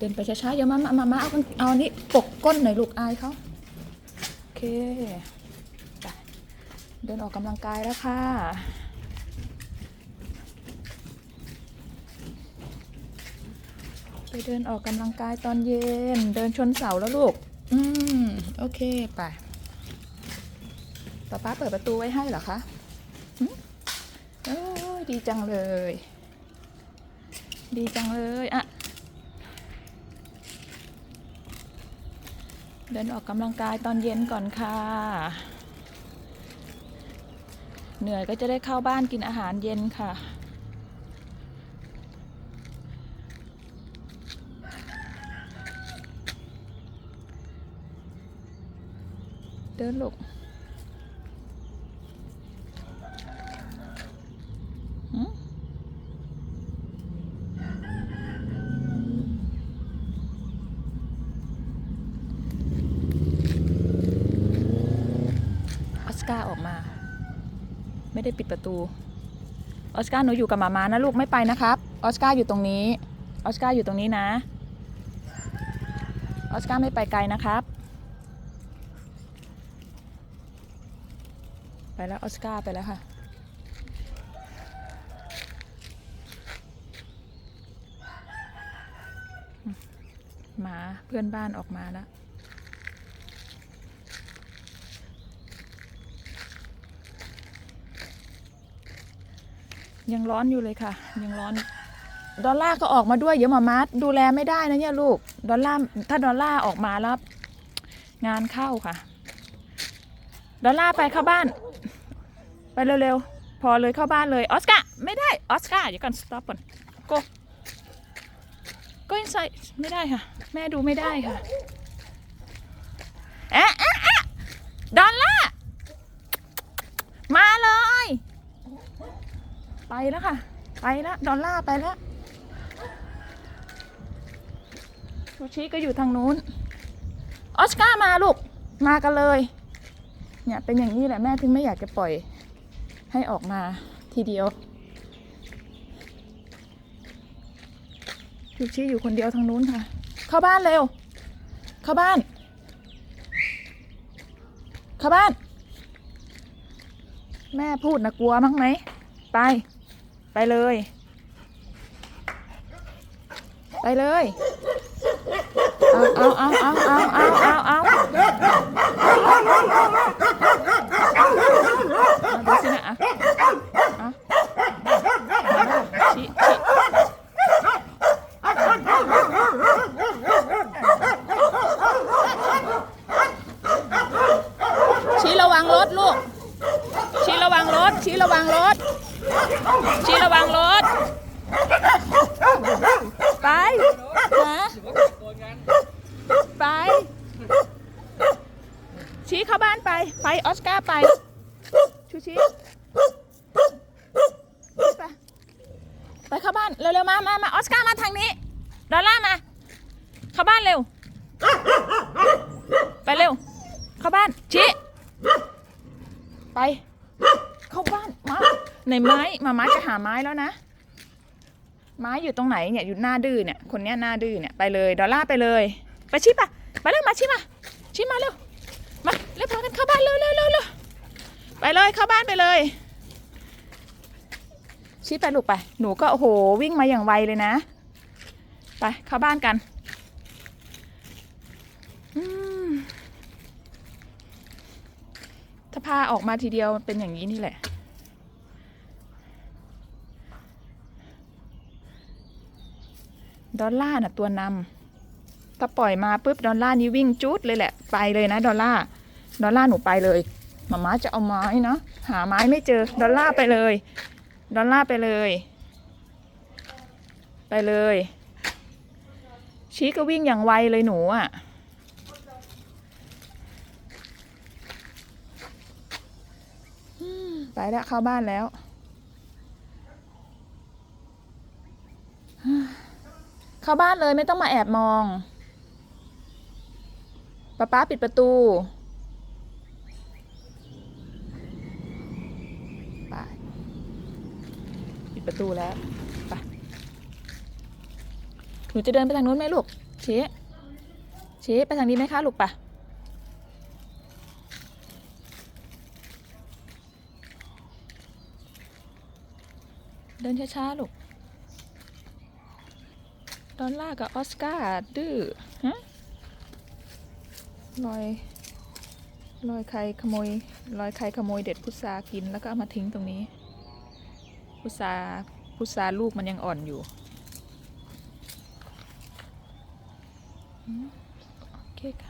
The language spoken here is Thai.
เดินไปช้าๆอย่ามามามามาเอาเอาอันนี้ปกก้นหน่อยลูกอายเขาโอเคไปเดินออกกำลังกายแล้วค่ะไปเดินออกกำลังกายตอนเย็น เดินชนเสาแล้วลูก อืม โอเค ไปป๊าป๊าเปิดประตูไว้ให้เหรอคะหึโอ้ดีจังเลย ดีจังเลยอะ เดินออกกำลังกายตอนเย็นก่อนค่ะ เหนื่อยก็จะได้เข้าบ้านกินอาหารเย็นค่ะเดินลูกหืมออสการ์ออกมา ไม่ได้ปิดประตู ออสการ์หนูอยู่กับหมามานะลูกไม่ไปนะครับ ออสการ์อยู่ตรงนี้ ออสการ์อยู่ตรงนี้นะ ออสการ์ไม่ไปไกลนะครับ ไปแล้วออสการ์ไปแล้วค่ะหมาเพื่อนบ้านออกมาแล้ว ยังร้อนอยู่เลยค่ะ ยังร้อน ดอลล่าร์ก็ออกมาด้วยเดี๋ยวมามาดูแลไม่ได้นะเนี่ยลูก ดอลล่าร์ถ้าดอลล่าร์ออกมาแล้วงานเข้าค่ะ ดอลล่าร์ไปเข้าบ้าน ไปเร็วๆ พอเลยเข้าบ้านเลย ออสการ์ไม่ได้ ออสการ์เดี๋ยวก่อน stop ก่อน go go inside ไม่ได้ค่ะ แม่ดูไม่ได้ค่ะเอ๊ะเอ๊ะเอ๊ะดอลล่าร์มาเลย ไปแล้วค่ะ ไปแล้วดอลล่าไปแล้วชูชิก็อยู่ทางนู้น ออสการ์มาลูก มากันเลย เนี่ยเป็นอย่างนี้แหละแม่ถึงไม่อยากจะปล่อยให้ออกมาทีเดียวชูชีอยู่คนเดียวทางนู้นค่ะ เข้าบ้านเร็ว เข้าบ้าน เข้าบ้าน แม่พูดนะกลัวมั้งไหม ไป ไปเลย ไปเลยเอาเอาเอาเอาเอาเอาเอาเอาเอาดูสินะอะอะชี้ชี้ชี้ระวังรถลูก ชี้ระวังรถ ชี้ระวังรถ ชี้ระวังรถ ไปนะไป ชี้เข้าบ้านไป ไปออสการ์ไป ชูชี้ไป ไปเข้าบ้าน เร็วๆมามามาออสการ์มาทางนี้ ดอลล่าร์มา เข้าบ้านเร็ว ไปเร็ว เข้าบ้าน ชี้ ไป เข้าบ้าน มา ในไม้มาม้าจะหาไม้แล้วนะ ไม้อยู่ตรงไหนเนี่ยอยู่หน้าดื้อเนี่ยคนเนี้ยหน้าดื้อเนี่ยไปเลยดอลล่าไปเลยไปชิปะไปเร็วมาชิมาชิมาเร็วมาเร็วพากันเข้าบ้านเร็วเร็วเร็วเร็วไปเลยเข้าบ้านไปเลยชิไปลูกไป หนูก็โอ้โหวิ่งมาอย่างไวเลยนะ ไปเข้าบ้านกันอืมถ้าพาออกมาทีเดียวเป็นอย่างนี้นี่แหละ ดอลล่าร์น่ะตัวนำถ้าปล่อยมาปุ๊บดอลล่าร์นี้วิ่งจุดเลยแหละไปเลยนะ ดอลล่าร์ดอลล่าร์หนูไปเลยมาม่าจะเอาไม้เนาะหาไม้ไม่เจอดอลล่าร์ไปเลย ดอลล่าร์ไปเลย ไปเลย ชี้ก็วิ่งอย่างไวเลยหนูอะไปแล้วเข้าบ้านแล้ว เข้าบ้านเลยไม่ต้องมาแอบมองป๊าป๊าปิดประตูไปปิดประตูแล้วไปหนูจะเดินไปทางนู้นไหมลูกเชเชไปทางนี้ไหมคะลูกปะเดินช้าๆลูก ดอลล่ากับออสการ์ดื้อฮะลอยลอยใครขโมยลอยใครขโมยเด็ดพุทรากินแล้วก็เอามาทิ้งตรงนี้ พุทราพุทราลูกมันยังอ่อนอยู่โอเคค่ะ